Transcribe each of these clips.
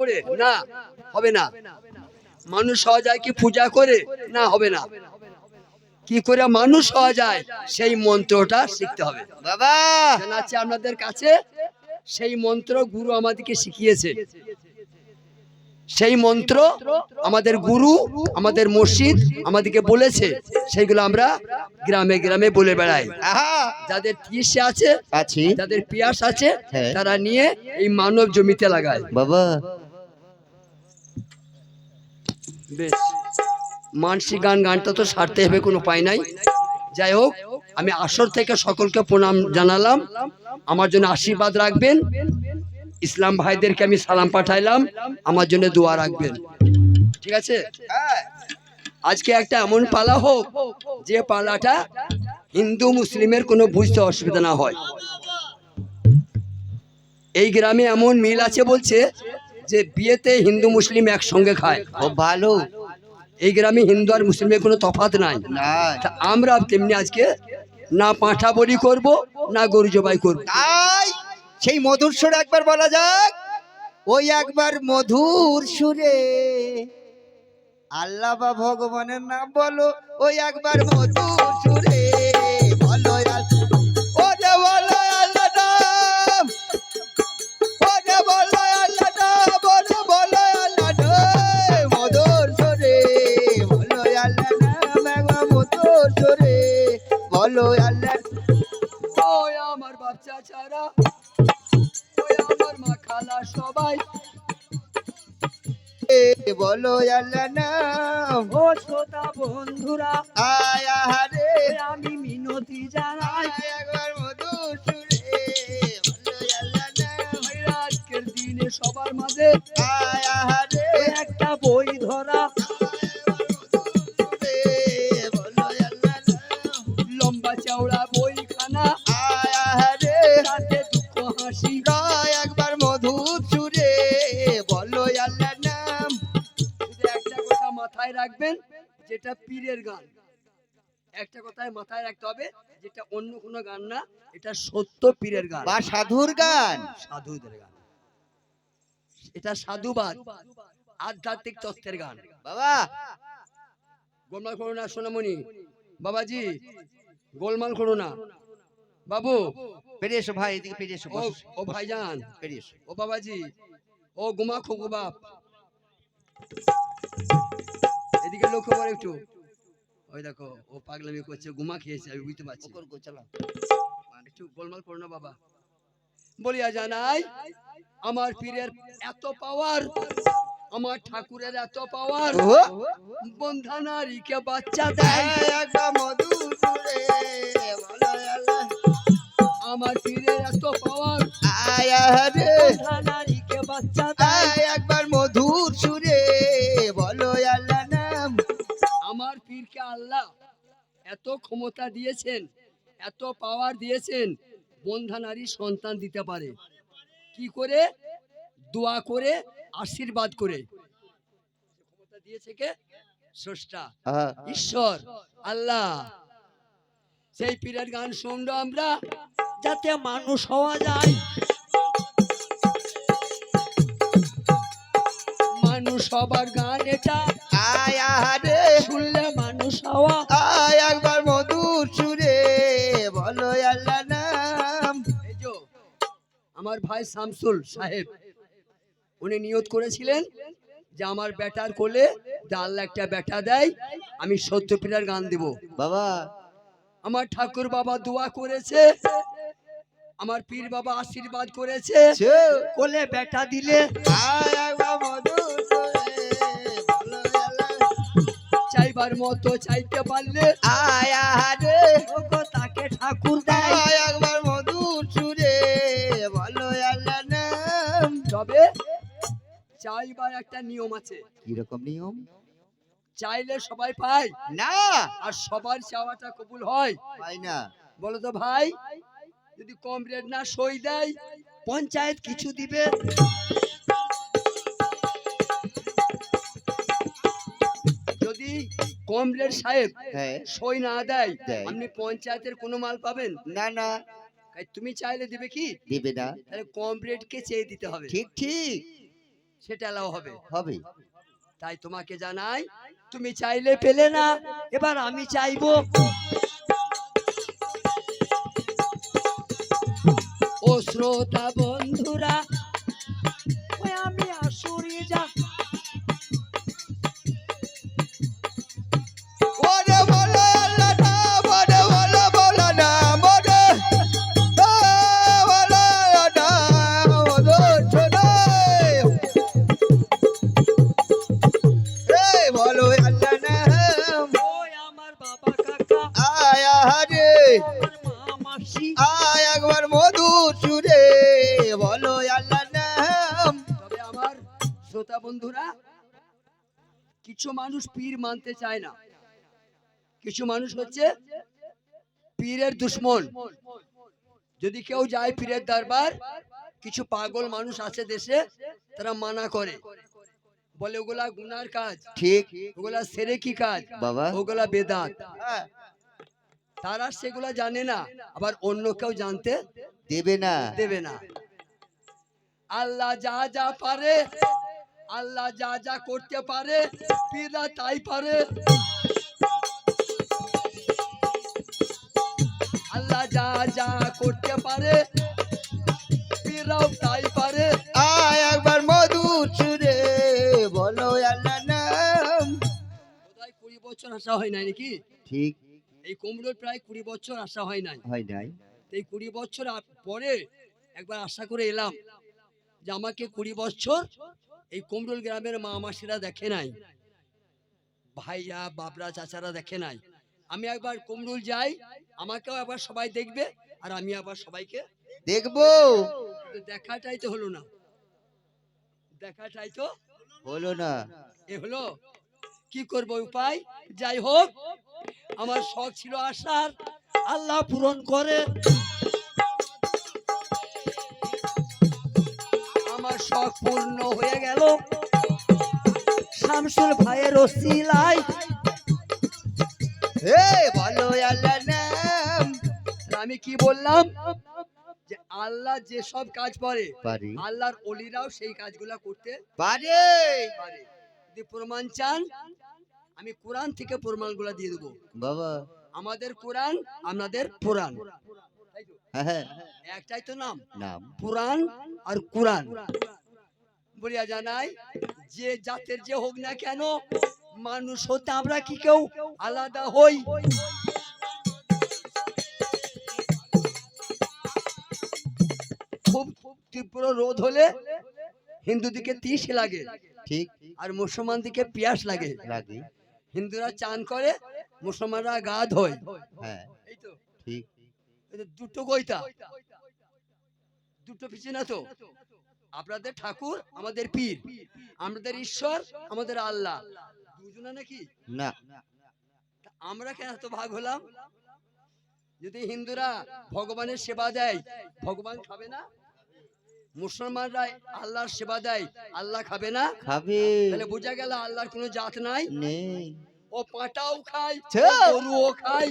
করে? না হবে না। মানুষ হওয়া যায় কি পূজা করে? না হবে না। কি করে মানুষ হওয়া যায়? সেই মন্ত্রটা শিখতে হবে। বাবা জানাচ্ছি আপনাদের কাছে? সেই মন্ত্র গুরু আমাদেরকে শিখিয়েছে। সেই মন্ত্র আমাদের গুরু আমাদের মসজিদ আমাদেরকে বলেছে। সেইগুলো আমরা গ্রামে গ্রামে বলে বেড়াই। যাদের আছে আছি। যাদের পিয়াস আছে হ্যাঁ। তারা নিয়ে এই মানব জমিতে লাগায়। বাবা। বেশ। মানসিক গান গানটা তো সারতে হবে, কোনো উপায় নাই। যাই হোক, আমি আসর থেকে সকলকে প্রণাম জানালাম। আমার জন্য আশীর্বাদ রাখবেন। ইসলাম ভাইদেরকে আমি সালাম পাঠাইলাম। আমার জন্য দোয়া রাখবেন। ঠিক আছে? আজকে একটা এমন পালা হোক, যে পালাটা হিন্দু মুসলিমের কোনো বুঝতে অসুবিধা না হয়। এই গ্রামে এমন মিল আছে বলছে যে বিয়েতে হিন্দু মুসলিম একসঙ্গে খায়। খুব ভালো। এই গ্রামে হিন্দু আর মুসলিমের কোনো তফাৎ নাই। আমরা তেমনি আজকে না পাঁঠা বলি করব না গরু জবাই করব? তাই সেই মধুর সুরে একবার বলা যাক। ওই একবার মধুর সুরে আল্লাহ বা ভগবানের নাম বলো ওই একবার মধুর সুরে আল্লাহ ওই আমার বাচ্চা ছাড়া ওই আমার মা খালা সবাই। বলো আল্লাহ নাম। ও শ্রোতা বন্ধুরা আয়া রে আমি মিনতি জানাই। একবার মধু সুরে বলো ওই আজকের দিনে সবার মাঝে আয়া দুঃখ গায় একবার মধু সুরে বলো আল্লাহ নাম। শুধু একটা কথা মাথায় রাখবেন যেটা পীরের গান। একটা কথায় মাথায় রাখতে হবে যেটা অন্য কোনো গান না এটা সত্য পীরের গান। বা সাধুর গান। সাধুদের গান। এটা সাধুবাদ আধ্যাত্মিক তত্ত্বের গান। বাবা। গোলমাল করো না সোনামণি। বাবাজি গোলমাল করো না। বাবু পেরিয়ে এসো ভাই এদিকে পেরিয়ে এসো ও ভাইজান। পেরিয়ে এসো। ও বাবাজি ও গুমা খোগো বাপ। এদিকে লক্ষ্য করে একটু। ওই দেখো ও পাগলামি করছে গুমা খেয়েছে আমি বুঝতে পারছি। চালাও। একটু গোলমাল করো না বাবা। বলিয়া জানাই আমার পীরের এত পাওয়ার আমার ঠাকুরের এত পাওয়ার বন্ধা নারীকে বাচ্চা দেয়। এই একবার মধু সুরে আল্লাহ আমার পীরের এত পাওয়ার। আয়া রে বন্ধা নারীকে বাচ্চা এই একবার মধুর সুরে বলো আল্লাহ নাম। আমার পীরকে আল্লাহ এত ক্ষমতা দিয়েছেন এত পাওয়ার দিয়েছেন বন্ধা নারী সন্তান দিতে পারে। কি করে? দোয়া করে আশীর্বাদ করে। ক্ষমতা দিয়েছে কে? স্রষ্টা। ঈশ্বর আল্লাহ। সেই পীরের গান শুনলো আমরা। যাতে মানুষ হওয়া যায়। মানুষ হবার গান এটা আয়া রে শুনলে মানুষ হওয়া। আয় একবার মধুর সুরে বলো আল্লাহ নাম। আমার ভাই শামসুল সাহেব উনি নিয়ত করেছিলেন যে আমার বেটার কোলে আল্লাহ একটা বেটা দেয় আমি সত্যপীরার গান দেব। বাবা। আমার ঠাকুর বাবা দোয়া করেছে আমার পীর বাবা আশীর্বাদ করেছে। কোলে বেটা দিলে। আয় মধুর সুরে। চাইবার মতো চাইতে পারলে। আয়া রে। তাকে ঠাকুর দেয়। একবার মধুর সুরে আল্লাহ নাম। তবে চাইবার একটা নিয়ম আছে। কীরকম নিয়ম? চাইলে সবাই পায়। না। আর সবার চাওয়াটা কবুল হয়। পাই না। বলো তো ভাই। যদি কম রেট না সই দেয় পঞ্চায়েত কিছু দিবে? যদি কম রেট সাহেব হ্যাঁ। সই না দেয়। আপনি পঞ্চায়েতের কোনো মাল পাবেন? না না। তাই তুমি চাইলে দিবে কি? দিবে না। তাহলে কম রেটকে চেয়ে দিতে হবে। ঠিক ঠিক। সেটা এলাও হবে। হবে। তাই তোমাকে জানাই তুমি চাইলে পেলে না এবার আমি চাইব। শ্রোতা বন্ধুরা মানতে চায় না। কিছু মানুষ হচ্ছে পীরের দুশ্মন। যদি কেউ যায় পীরের দরবার কিছু পাগল মানুষ আছে দেশে তারা মানা করে। বলে ওগুলা গুনার কাজ। ঠিক। ওগুলা সেরে কি কাজ। বাবা। ওগুলা বেদাত। হ্যাঁ, তারা সেগুলা জানে না। আবার অন্য কেউ জানতে দেবে না। দেবে না। আল্লাহ যা যা পারে আল্লাহ যা যা করতে পারে পীররা তাই পারে। আল্লাহ যা যা করতে পারে পীররাও তাই পারে। আয় একবার মধু সুরে বলো আল্লাহ নাম। বোধহয় কুড়ি বছর আসা হয় নাই নাকি? ঠিক। এই কুমড়োর প্রায় কুড়ি বছর আসা হয় নাই। হয় নাই। এই কুড়ি বছর পরে একবার আশা করে এলাম যে আমাকে কুড়ি বছর এই কুমরুল গ্রামের মা মাসিরা দেখে নাই। ভাইয়া বাবরা চাচারা দেখে নাই। আমি একবার কুমরুল যাই আমাকেও একবার সবাই দেখবে আর আমি আবার সবাইকে দেখব। দেখাটাই তো হলো না। দেখাটাই তো হলো না। এ হলো কি করব উপায়? যাই হোক আমার শখ ছিল আসার আল্লাহ পূরণ করে। শখ পূর্ণ হয়ে গেল। শামসুল ভাইয়ের ওসিলায়। হে বলো আল্লাহ আমি কি বললাম? যে আল্লাহ যে সব কাজ করে আল্লাহর অলিরাও সেই কাজগুলা করতে পারে। পারে। যদি প্রমাণ চান আমি কোরআন থেকে প্রমাণগুলা দিয়ে দেবো। বাবা। আমাদের কোরআন আপনাদের পুরাণ? হ্যাঁ হ্যাঁ। একটাই তো নাম। নাম। পুরাণ আর কোরআন। বলিয়া জানাই যে জাতের যে হোক না কেন মানুষ হতে আমরা কি কেউ আলাদা হই? খুব তীব্র রোদ হলে হিন্দু দিকে তিস লাগে ঠিক। আর মুসলমান দিকে পিয়াস লাগে। লাগে। হিন্দুরা চান করে মুসলমানরা গা ধোয় হ্যাঁ। এই তো। ঠিক। দুটো গইতা দুটো পিছিয়ে না তো। আপনাদের ঠাকুর আমাদের পীর আমাদের ঈশ্বর আমাদের আল্লাহ। দুজনা নাকি? না। আমরা কেন এত ভাগ হলাম? যদি হিন্দুরা ভগবানের সেবা দেয় ভগবান খাবে না? মুসলমানরা আল্লাহর সেবা দেয় আল্লাহ খাবে না? খাবে। তাহলে বোঝা গেল আল্লাহর কোনো জাত নাই। নেই। ও পাটাও খায় ও গরুও খায়।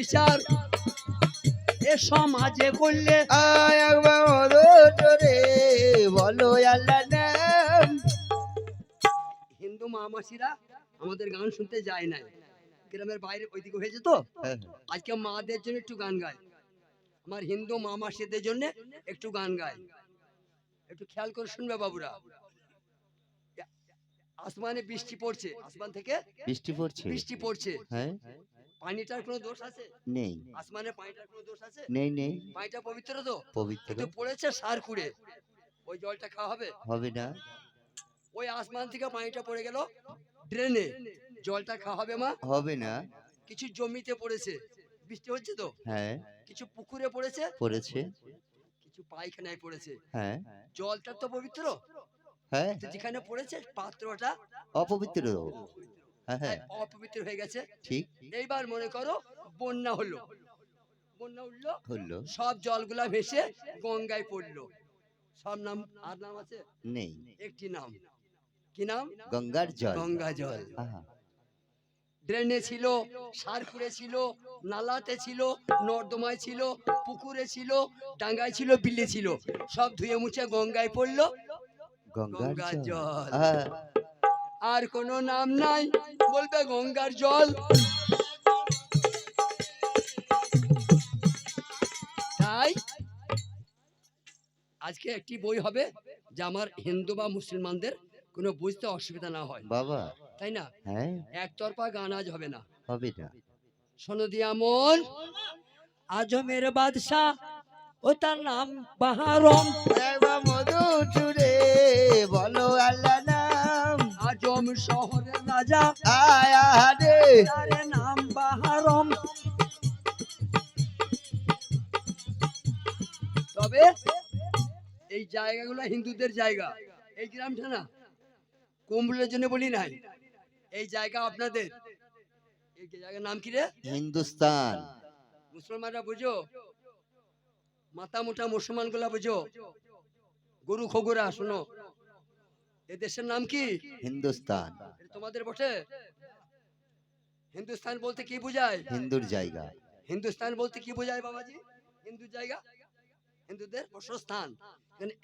বিচার। এ সমাজে করলে বলো হিন্দু মামাসিরা আমাদের গান শুনতে যায় না গ্রামের বাইরে ওইদিকে হয়েছে তো? হ্যাঁ, আজকে মাদের জন্য একটু গান গায়। আমার হিন্দু মামাসিদের জন্য একটু গান গায়। একটু খেয়াল করে শুনবে বাবুরা। আসমানে বৃষ্টি পড়ছে। আসমান থেকে বৃষ্টি পড়ছে? বৃষ্টি পড়ছে। হ্যাঁ। পানিটার কোনো দোষ আছে? নেই। আসমানে পানিটার কোনো দোষ আছে? নেই নেই। পানিটা পবিত্র তো? পবিত্র। কিন্তু পড়েছে সার কুড়ে ওই জলটা খাওয়া হবে? হবে না। ওই আসমান থেকে পানিটা পড়ে গেল ড্রেনে। জলটা খাওয়া হবে মা? হবে না। কিছু জমিতে পড়েছে। বৃষ্টি হচ্ছে তো? হ্যাঁ। কিছু পুকুরে পড়েছে? পড়েছে। কিছু পায়খানায় পড়েছে। হ্যাঁ। জলটা তো পবিত্র? হ্যাঁ। যেখানে পড়েছে পাত্রটা? অপবিত্র। হ্যাঁ হ্যাঁ। অপবিত্র হয়ে গেছে। ঠিক। এইবার মনে করো বন্যা হলো। বন্যা উঠল হলো। সব জলগুলা ভেসে গঙ্গায় পড়ল। সব নাম আর নাম আছে? নেই। একটি নাম। কি নাম? গঙ্গার জল। গঙ্গা জল। ড্রেনে ছিল সারপুরে ছিল নালাতে ছিল নর্দমায় ছিল পুকুরে ছিল ডাঙ্গায় ছিল বিলে ছিল। সব ধুয়ে মুছে গঙ্গায় পড়ল। গঙ্গার জল। আর কোনো নাম নাই বলবে গঙ্গার জল। তাই আজকে একটি বই হবে যা আমার হিন্দু বা মুসলমানদের কোনো বুঝতে অসুবিধা না হয়। বাবা। তাই না? হ্যাঁ। একতরফা গান আজ হবে না। হবে না। শোনো দিয়া মন আজমের বাদশাহ ও তার নাম বাহারম। মধু চুরে বলো আল্লাহ আজম শহরের রাজা। আয়া রে তার নাম বাহারম। তবে এই জায়গাগুলো হিন্দুদের জায়গা। এই গ্রামটা না কুম্ভলের জন্য বলি নাই। এই জায়গা আপনাদের। এই জায়গার নাম কি রে? হিন্দুস্তান। মুসলমানরা বুঝো? মাথা মোটা মুসলমানগুলা বুঝো? গরু খগুরা শোনো। এ দেশের নাম কি? হিন্দুস্তান। তোমাদের বটে? হিন্দুস্তান বলতে কি বোঝায়? হিন্দুর জায়গা। হিন্দুস্তান বলতে কি বোঝায় বাবাজি? হিন্দু জায়গা? হিন্দুদের বসস্থান।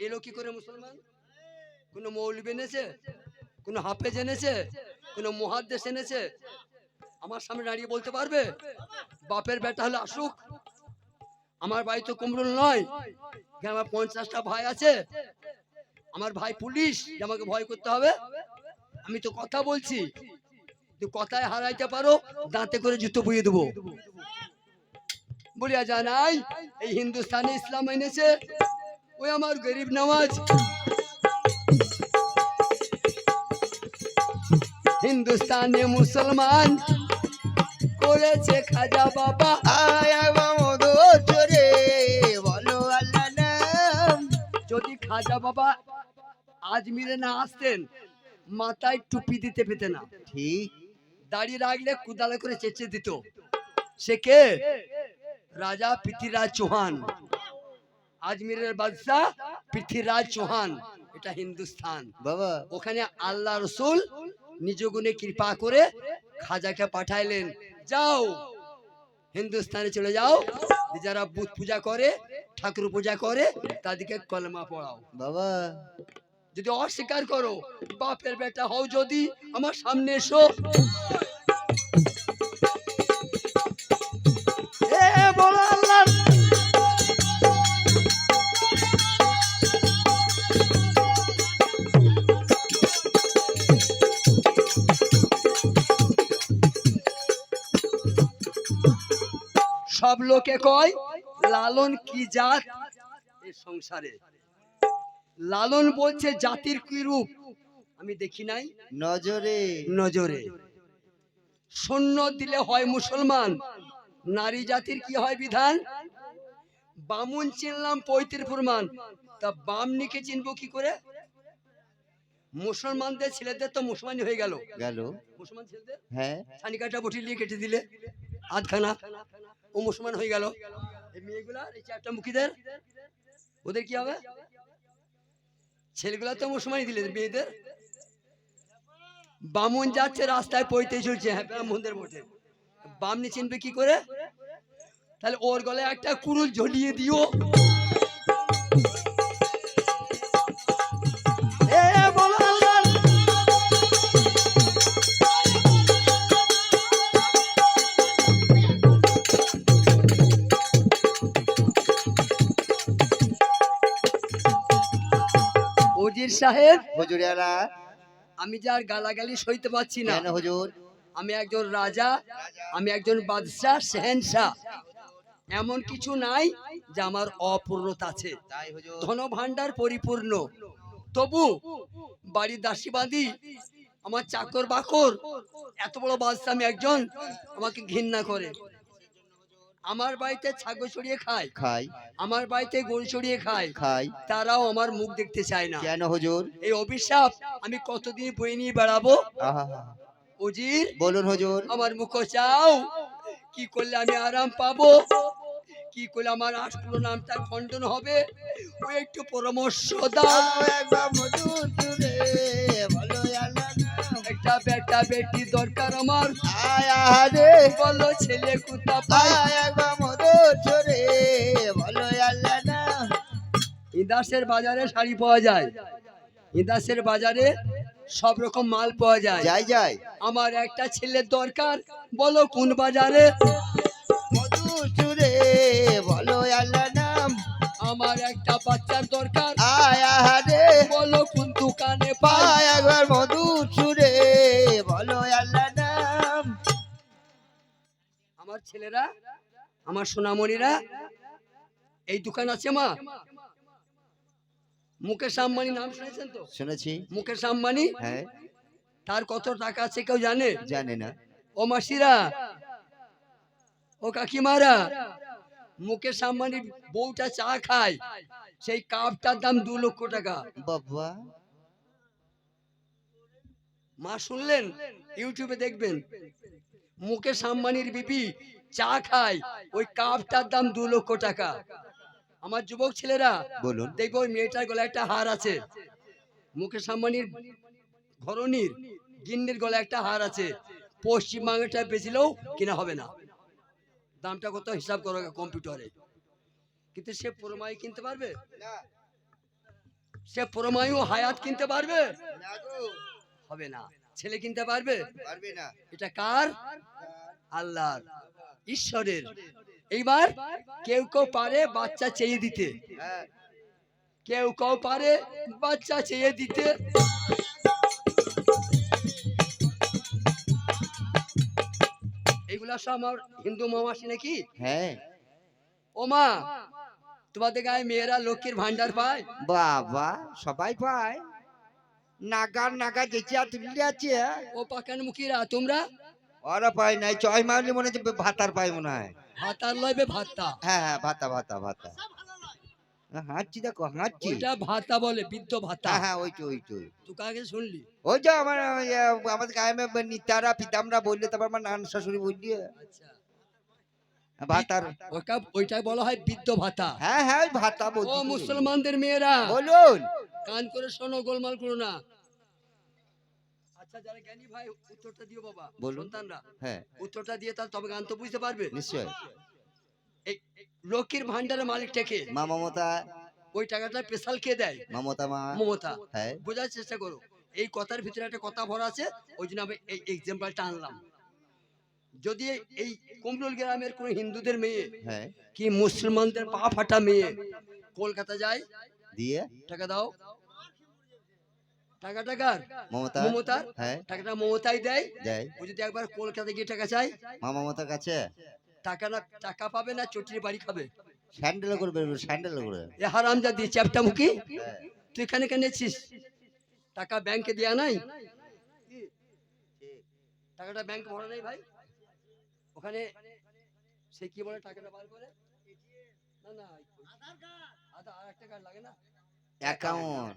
এলো কি করে মুসলমান? কোন মৌলবি এনেছে? কোন হাফেজ এনেছে? কোন মহাদ্দেশ এনেছে? আমার সামনে দাঁড়িয়ে বলতে পারবে? বাপের বেটা হলো আসুক আমার বাড়ি তো কুমরুল নয়। আমার পঞ্চাশটা ভাই আছে। আমার ভাই পুলিশ আমাকে ভয় করতে হবে। আমি তো কথা বলছি। তুই কথায় হারাইতে পারো দাঁতে করে জুতো বুয়ে দেবো। বলিয়া জানাই এই হিন্দুস্তানে ইসলাম এনেছে ওই আমার গরিব নামাজ। হিন্দুস্তানে মুসলমান করেছে খাজা বাবা। আয়া মধু বলো আল্লাহ নাম। যদি খাজা বাবা আজমিরে না আসতেন মাথায় টুপি দিতে পেতে না। ঠিক। দাঁড়িয়ে রাখলে কুদালে করে চেঁচে দিত। সে কে? রাজা পৃথ্বীরাজ চৌহান। আজমিরের বাদশাহ পৃথ্বীরাজ চৌহান। এটা হিন্দুস্থান। বাবা। ওখানে আল্লাহ রসুল নিজ গুণে কৃপা করে খাজাকে পাঠাইলেন। যাও। হিন্দুস্থানে চলে যাও। যারা বুধ পূজা করে ঠাকুর পূজা করে তাদেরকে কলমা পড়াও। বাবা। যদি অস্বীকার করো, বাপের বেটা হও যদি আমার সামনে এসো। এ সব লোকে কয়, লালন কি জাত? এই সংসারে। লালন বলছে জাতির কি রূপ? আমি দেখি নাই। নজরে। নজরে। শূন্য দিলে হয় মুসলমান নারী জাতির কি হয় বিধান? বামুন চিনলাম পৈতের প্রমাণ তা বামনিকে চিনবো কি করে? মুসলমানদের ছেলেদের তো মুসলমানি হয়ে গেল। গেল। মুসলমান ছেলেদের? হ্যাঁ। ছানিকাটা বটি দিয়ে কেটে দিলে আধখানা। ও মুসলমান হয়ে গেল। এই মেয়েগুলা এই চারটা মুখীদের ওদের কি হবে? ছেলেগুলা তো সময় দিলে, মেয়েদের? বামুন যাচ্ছে, রাস্তায় পইতে চলছে হ্যাঁ ব্রাহ্মণদের মধ্যে। বামনি চিনবে কি করে? তাহলে ওর গলায় একটা কুরুল ঝলিয়ে দিও। সাহেব। হুজুরিয়ারা আমি যার গালাগালি সইতে পারছি না। কেন হুজুর? আমি একজন রাজা আমি একজন বাদশাহ সেহেনশাহ। এমন কিছু নাই যে আমার অপূর্ণতা আছে। ধন ভান্ডার পরিপূর্ণ। তবু বাড়ির দাসীবাদী আমার চাকর বাকর এত বড় বাদশাহ আমি একজন আমাকে ঘৃণা করে। আমার বাড়িতে ছাগল চড়িয়ে খায়। খাই আমার বাড়িতে গরু চড়িয়ে খায়। খাই তারাও আমার মুখ দেখতে চায় না। কেন হুজুর? এই অভিশাপ আমি কতদিন বই নিয়ে বেড়াবো? উজির বলুন হুজুর। আমার মুখ চাও কি করলে আমি আরাম পাবো? কি করলে আমার আষ্টপুর নামটা খণ্ডন হবে? ও একটু পরামর্শ দাও। একবার চুরে বলো একটা বেটা বেটি দরকার আমার। আয়া রে। বলো ছেলে একবার মধু চুরে। বলো আল্লাহ ইদাসের বাজারে শাড়ি পাওয়া যায়। ইদাসের বাজারে সব রকম মাল পাওয়া যায়। যাই যাই। আমার একটা ছেলের দরকার। বলো কোন বাজারে? মধু চুরে। বলো আল্লাহ নাম আমার একটা বাচ্চার দরকার। আয়া রে। বলো কোন দোকানে পাই আয় একবার ছেলেরা আমার সোনামণিরা এই দোকান আছে মা। মুকেশ আম্বানি নাম শুনেছেন তো? শুনেছি। মুকেশ আম্বানি? হ্যাঁ। তার কত টাকা আছে কেউ জানে? জানে না। ও মাসিরা ও কাকিমারা মুকেশ আম্বানির বউটা চা খায়। সেই কাপটার দাম দু লক্ষ টাকা। বাবা মা শুনলেন? ইউটিউবে দেখবেন। মুকেশ আম্বানির বিপি চা খায় ওই কাপটার দাম দু লক্ষ টাকা। আমার যুবক ছেলেরা বলুন। দেখব ওই মেয়েটার গলায় একটা হার আছে। মুকেশ আম্বানির ঘরনির গিন্নির গলায় একটা হার আছে। পশ্চিমবাংলাটা বেচিলেও কিনা হবে না। দামটা কত হিসাব করো কম্পিউটারে। কিন্তু সে প্রমাই কিনতে পারবে? সে প্রমায়ু হায়াত কিনতে পারবে? হবে না। ছেলে কিনতে পারবে? পারবে না। এটা কার? আল্লাহর। ঈশ্বরের। এইবার কেউ কেউ পারে বাচ্চা চেয়ে দিতে। হ্যাঁ। কেউ কেউ পারে বাচ্চা চেয়ে দিতে। এইগুলা সব আমার হিন্দু মামাসি নাকি? হ্যাঁ। ও মা তোমাদের গায়ে মেয়েরা লক্ষ্মীর ভান্ডার পায়? বাবা সবাই পায়। নাগার নাগা যেচা তুলি আছে। ও পাকান মুখীরা তোমরা? ওরা পায় নাই মারলে মনে হচ্ছে ভাতার পায় মনে হয়। ভাতার লইবে ভাতা হ্যাঁ হ্যাঁ ভাতা ভাতা ভাতা। হাঁটছি দেখো হাঁটছি। ওইটা ভাতা বলে বৃদ্ধ ভাতা। হ্যাঁ হ্যাঁ ওই তো ওই তো তুই কাকে শুনলি? ওই যে আমার আমাদের গায়ে নিতারা পিতামরা বললে তারপর আমার নান শাশুড়ি বললি। আচ্ছা। ভাতার। ওটা বলা হয় বৃদ্ধ ভাতা। হ্যাঁ হ্যাঁ ভাতা বলছি তো। মুসলমানদের মেয়েরা। বলুন। কান করে শোনো গোলমাল করো না। আচ্ছা যারা জ্ঞানী ভাই উত্তরটা দিও বাবা বলুন। সন্তানরা। হ্যাঁ। উত্তরটা দিয়ে তার তবে গান তো বুঝতে পারবে? নিশ্চয় এই লক্ষ্মীর ভান্ডারের মালিকটাকে মা মমতা। ওই টাকাটা স্পেশাল কে দেয়? মমতা মা। মমতা। হ্যাঁ। বোঝার চেষ্টা করো। এই কথার ভিতরে একটা কথা ভরা আছে ওই জন্য আমি এই এক্সাম্পলটা আনলাম। যদি এই কুমরুল গ্রামের কোন হিন্দুদের মেয়ে হ্যাঁ। কি মুসলমানদের পা ফাটা মেয়ে কলকাতা যায়? দিয়ে? টাকা দাও। টাকা টাকার মমতা? হ্যাঁ। টাকাটা মমতাই দেয়। দেয়। ও যদি একবার কলকাতা গিয়ে টাকা চাই? মা মমতার কাছে? টাকা না টাকা পাবে না চটির বাড়ি খাবে। স্যান্ডেল করবে স্যান্ডেল করে। এ হারাম যা দিয়ে চ্যাপটা মুখি হ্যাঁ। তুই এখানে কেন এসেছিস? টাকা ব্যাংকে দেয়া নাই? টাকাটা ব্যাংক ভরা নাই ভাই। ওখানে সে কি বলে টাকাটা বার করে? না না আধার আর একটা কার্ড লাগে না? অ্যাকাউন্ট।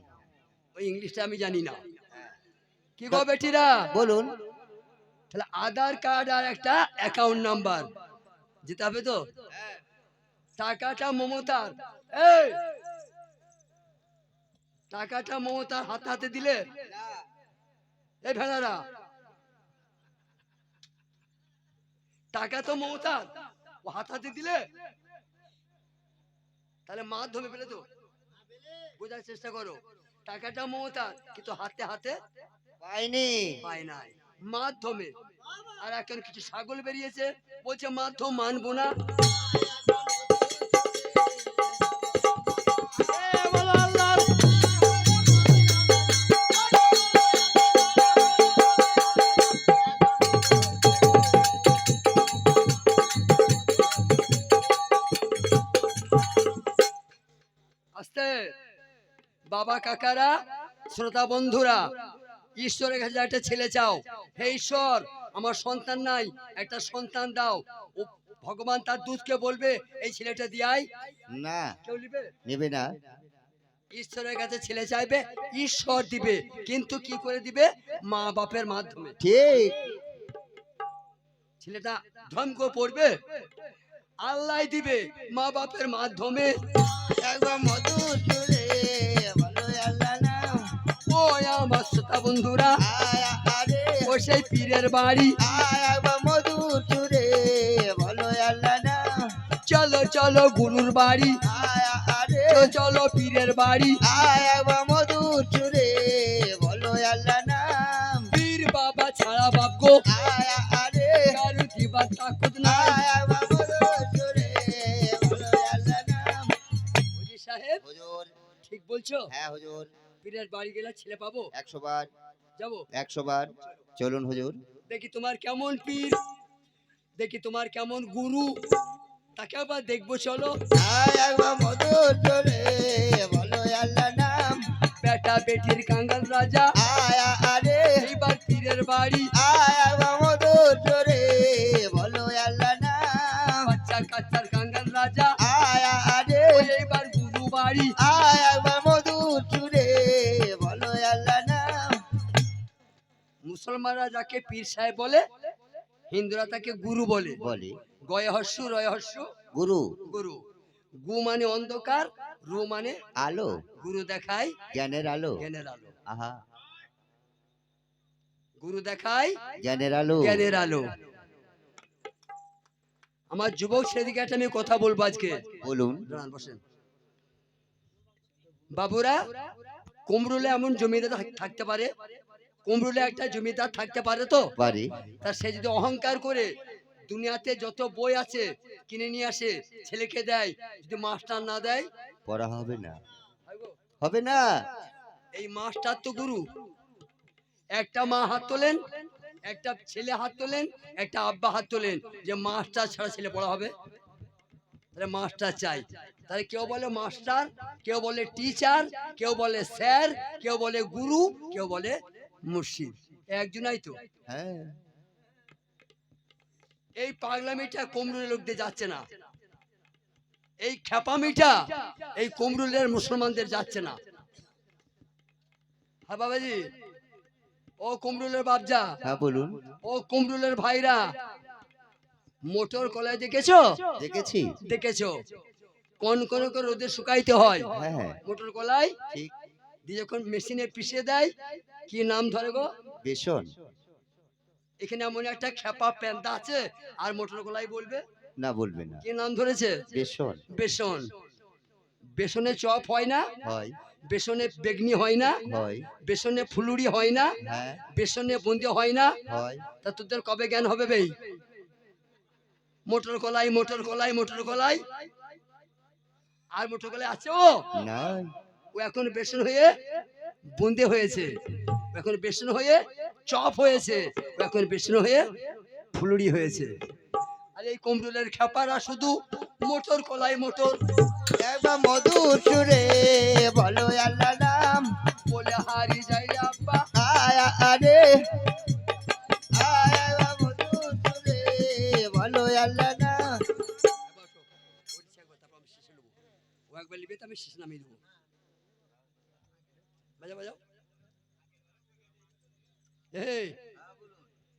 ওই ইংলিশটা আমি জানি না। কি গো বেটিরা? বলুন। তাহলে আধার কার্ড আর একটা অ্যাকাউন্ট নাম্বার যেতে হবে তো? টাকাটা মমতার। এই! টাকাটা মমতার হাতে হাতে দিলে? এই ভেড়ারা। টাকা তো মমতার। ও হাত হাতে দিলে? তাহলে মাধ্যমে পেলে তো। বোঝার চেষ্টা করো। টাকাটা মমতার কিন্তু হাতে হাতে পায়নি। পায় নাই। মাধ্যমে। আর এখন কিছু ছাগল বেরিয়েছে বলছে মাধ্যম মানবো না। বাবা শ্রোতা বন্ধুরা ঈশ্বরের কাছে একটা ছেলে চাও হে ঈশ্বর আমার সন্তান নাই একটা সন্তান দাও। ভগবান তার দুধকে বলবে এই ছেলেটা দিয়াই না কেউ নিবে? নেবে না। ঈশ্বরের কাছে ছেলে চাইবে ঈশ্বর দিবে কিন্তু কি করে দিবে? মা বাপের মাধ্যমে। ঠিক। ছেলেটা ধম করে পড়বে আল্লাহ দিবে মা বাপের মাধ্যমে। একবার মধু আমার শ্রোতা বন্ধুরা। আরে সেই পীরের বাড়ি। মধুর সুরে বলো চলো চলো গুরুর বাড়ি। চলো পীরের বাড়ি। মধুর চুরে বলো নাম পীর বাবা ছাড়া বাপ গো। আরে সাহেব হুজুর ঠিক বলছো? হ্যাঁ হুজুর পীরের বাড়ি গেলে ছেলে পাবো? একশো বার যাব? একশো বার চলুন হুজুর। দেখি তোমার কেমন পীর। দেখি তোমার কেমন গুরু। তাকে আবার দেখব চলো। আয় একবার মধুর সুরে বলো আল্লাহ নাম। বেটা বেটির কাঙ্গাল রাজা। আয়া আরে। এইবার পীরের বাড়ি। আয় মুসলমানরা যাকে পীর সাহেব বলে হিন্দুরা তাকে গুরু বলে। বলি। গয় হস্যু রয় হস্যু গুরু। গুরু। গু মানে অন্ধকার রু মানে আলো। গুরু দেখায় জ্ঞানের আলো। জ্ঞানের আলো। আহা। গুরু দেখায় জ্ঞানের আলো। জ্ঞানের আলো। আমার যুবক সেদিকে একটা আমি কথা বলব আজকে। বলুন। বসেন। বাবুরা কুমরুলে এমন জমিদার থাকতে পারে কুমরুলে একটা জমিদার থাকতে পারে তো? পারি। তা সে যদি অহংকার করে দুনিয়াতে যত বই আছে কিনে নিয়ে আসে ছেলেকে দেয় যদি মাস্টার না দেয়? পড়া হবে না। হবে না। এই মাস্টার তো গুরু। একটা মা হাত তোলেন একটা ছেলে হাত তোলেন একটা আব্বা হাত তোলেন যে মাস্টার ছাড়া ছেলে পড়া হবে। তাহলে মাস্টার চাই। তাহলে কেউ বলে মাস্টার কেউ বলে টিচার কেউ বলে স্যার কেউ বলে গুরু কেউ বলে মুর্শিদ। একজনাই তো। হ্যাঁ। এই পাগলামিটা কমরুলের লোকদের যাচ্ছে না। এই খেপামিটা এই কমরুলের মুসলমানদের যাচ্ছে না। হ্যাঁ বাবাজি। ও কমরুলের বাবজা হ্যাঁ বলুন। ও কমরুলের ভাইরা। মোটর কলায় দেখেছ? দেখেছি। দেখেছ? কোন কোন করে রোদে শুকাইতে হয়। হ্যাঁ। মোটর কলাই ঠিক। দিয়ে যখন মেশিনে পিষে দেয় কি নাম ধরে গো? বেসন এখানে এমন একটা খেপা প্যান্তা আছে আর মোটর কলাই বলবে? না বলবে না। কি নাম ধরেছে? বেসন বেসন বেসনে চপ হয় না? হয়। বেসনে বেগনি হয় না? হয়। বেসনে ফুলুরি হয় না? হ্যাঁ। বেসনে বুন্দি হয় না? হয়। তা তোদের কবে জ্ঞান হবে বেই মোটর কলাই মোটর কলাই মোটর কলাই আর মোটর কলাই আছে ও? নাই। ও এখন বেসন হয়ে বুন্দে হয়েছে। এখন বেসন হয়ে চপ হয়েছে এখন বেসন হয়ে ফুলুরি হয়েছে। আর এই কমরুলের খেপারা শুধু মোটর কলাই মোটর। একবার মধুর সুরে বলো আল্লাহ নাম। বলে হারি যাই আব্বা। আয় আরে আমি শেষ নামিয়ে দেবো। বাজাও বাজাও। এই